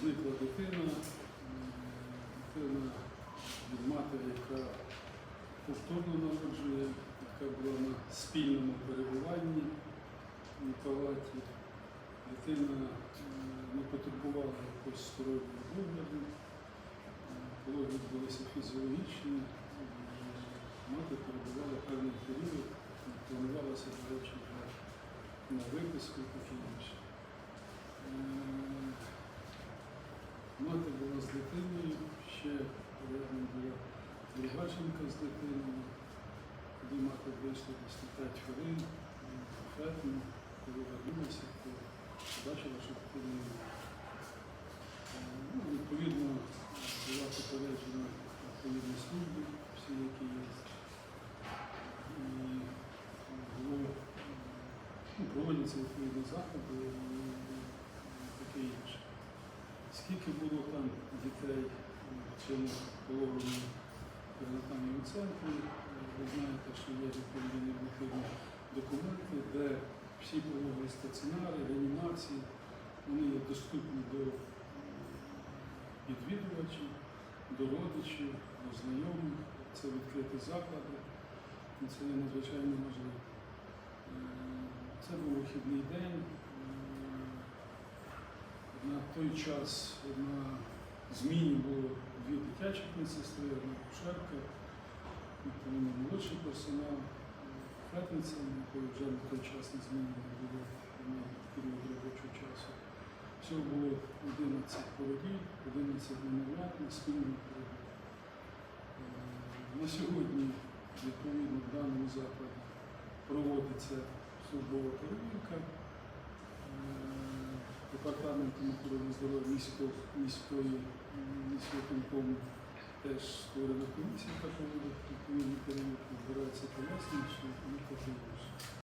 зникла дитина, дитина від матері, яка повторно народжує, яка була на спільному перебуванні в палаті. Дитина не потребувала якогось стороннього догляду, пологи відбулися фізіологічні, мати перебувала певний період, планувалася, до речі, на виписку і таке інше. Мати була з дитиною, ще рядом була друга з дитиною. Коли мати вийшла десь на 5 хвилин, буфетно, коли вернулася, то бачила, що дитини. Е, Ну, відповідно, була попереджена відповідні служби, всі, які є. І було е, ну, проводяться відповідні заходи і таке інше. Скільки було там дітей цьому пологовому перинатальному центрі, е, ви знаєте, що є відповідні нормативні документи, де всі пологові стаціонари, реанімації, вони є доступні до відвідувачів, до родичів, до знайомих. Це відкриті заклади, це надзвичайно важливо. Е, Це був вихідний день. Е, той час на зміні було дві дитячі медсестри, одна кушерка, відповідно молодший персонал, фетниця, якої вже на той час не зміні не було на період робочого часу. Всього було 11 породів, 11 немовлят на спільному породі. Е, На сьогодні, відповідно, в даному закладі проводиться службова перевірка. Департаментом охорони здоров'я міського, міської міського теж створена комісія, яка проводить відповідні перевірки, збирається пояснення, що таке інше.